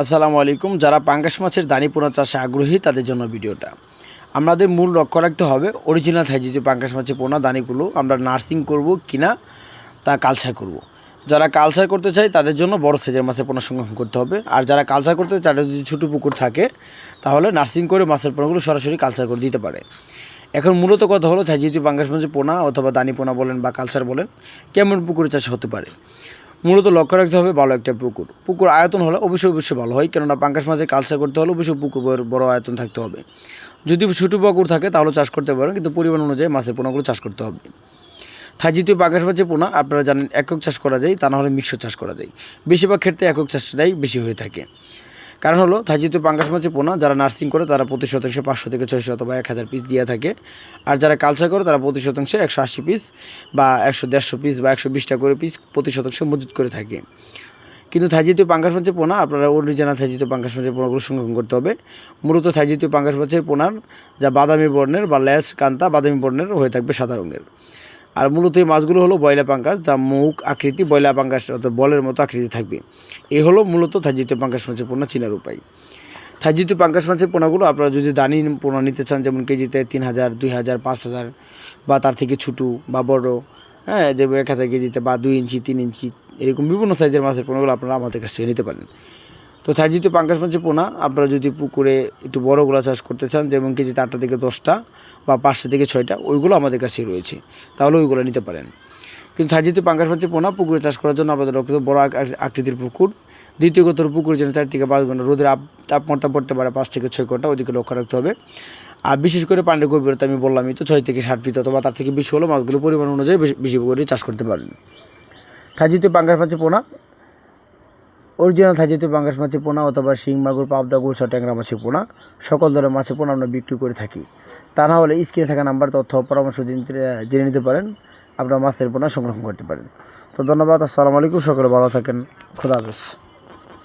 আসসালামু আলাইকুম। যারা পাঙ্গাস মাছের দানি পোনা চাষে আগ্রহী, তাদের জন্য ভিডিওটা। আমাদের মূল লক্ষ্য রাখতে হবে অরিজিনাল থাইজিতে পাঙ্গাস মাছের পোনা, দানিগুলো আমরা নার্সিং করব কিনা, তা কালচার করব। যারা কালচার করতে চায়, তাদের জন্য বড় সাইজের মাছের পোনা সংগ্রহ করতে হবে। আর যারা কালচার করতে চায়, তাদের যদি ছোটো পুকুর থাকে, তাহলে নার্সিং করে মাছের পোনাগুলো সরাসরি কালচার করে দিতে পারে। এখন মূলত কথা হলো থাইজিতে পাঙ্গাস মাছের পোনা অথবা দানি পোনা বলেন বা কালচার বলেন, কেমন পুকুরে চাষ হতে পারে? মূলত লক্ষ্য রাখতে হবে ভালো একটা পুকুর। পুকুর আয়তন হলে অবশ্যই অবশ্যই ভালো হয়, কেননা পাঙ্কাশ মাছের কালচার করতে হলে অবশ্যই পুকুর বড়- আয়তন থাকতে হবে। যদি ছোটো পুকুর থাকে তাহলে চাষ করতে পারেন, কিন্তু পরিমাণ অনুযায়ী মাছের পোনাগুলো চাষ করতে হবে। তাই যেহেতু পাঙ্কাশ মাছের পোনা, আপনারা জানেন একক চাষ করা যায়, তা না হলে মিশ্র চাষ করা যায়। বেশিরভাগ ক্ষেত্রে একক চাষটাই বেশি হয়ে থাকে। কারণ হলো থাইজিতীয় পাঙ্কাশ মাছের পোনা, যারা নার্সিং করে তারা প্রতি শতাংশে পাঁচশো থেকে ছয়শো অথবা এক হাজার পিস দিয়ে থাকে। আর যারা কালচার করে তারা প্রতি শতাংশে একশো আশি পিস বা একশো দেড়শো পিস বা একশো বিশটা করে পিস প্রতি শতাংশে মজুত করে থাকে। কিন্তু থাইজিতীয় পাঙ্কাশ মাছের পোনা, আপনারা অরিজিনাল থাইজিতীয় পাঙ্কাশ মাছের পোনাগুলো সংরক্ষণ করতে হবে। মূলত থাইজিতীয় পাঙ্কাশ মাছের পোনার যা বাদামি বর্ণের বা ল্যাস কান্তা বাদামি বর্ণের হয়ে থাকবে সাদা রঙের। আর মূলত এই মাছগুলো হলো বয়লা পাঙ্কাশ যা মুখ আকৃতি বয়লা পাঙ্কাশ অর্থাৎ বলের মতো আকৃতি থাকবে। এই হলো মূলত থাইজিতীয় পাঙ্কাশ মাছের পোনা চিনার উপায়। থাইজিতীয় পাঙ্কাশ মাছের পোনাগুলো আপনারা যদি দানি পোনা নিতে চান, যেমন কেজিতে তিন হাজার, দুই হাজার, পাঁচ হাজার, বা তার থেকে ছোটো বা বড় হ্যাঁ যে এক হাজার কেজিতে বা দুই ইঞ্চি, তিন ইঞ্চি, এরকম বিভিন্ন সাইজের মাছের পোনাগুলো আপনারা আমাদের কাছ থেকে নিতে পারেন। তো থাইজিতীয় পাঙ্কাশ মাছের পোনা, আপনারা যদি পুকুরে একটু বড় বড়গুলো চাষ করতে চান, যেমন কেজিতে আটটা থেকে দশটা বা পাঁচটা থেকে ছয়টা, ওইগুলো আমাদের কাছে রয়েছে। তাহলে ওইগুলো নিতে পারেন। কিন্তু থাইজিতে পাঙ্কাশ মাছের পোনা পুকুরে চাষ করার জন্য আমাদের লক্ষ্য বড় আকৃতির পুকুর। দ্বিতীয় কথা পুকুরের জন্য চার থেকে পাঁচ ঘণ্টা রোদের তাপমাত্রা পড়তে পারে পাঁচ থেকে ছয় ঘণ্টা ওইদিকে লক্ষ্য রাখতে হবে। আর বিশেষ করে পানির গভীরতা আমি বললামই তো, ছয় থেকে ষাট ফিট অথবা তার থেকে বেশি হলে মাছগুলো পরিমাণ অনুযায়ী বেশি বেশি করে চাষ করতে পারেন। থাইজিতে পাঙ্কাশ মাছের পোনা অরিজিনাল থাকছে পাঙ্গাস মাছের পোনা অথবা শিং, মাগুর, পাবদা গুলশা ট্যাংরা মাছের পোনা, সকল ধরনের মাছের পোনা আমরা বিক্রি করে থাকি। তা না হলে স্ক্রিনে থাকা নাম্বার, তথ্য পরামর্শ জেনে- নিতে পারেন। আপনার মাছের পোনা সংরক্ষণ করতে পারেন। তো ধন্যবাদ, আসসালামু আলাইকুম, সকলে ভালো থাকেন। খোদা হাফেজ।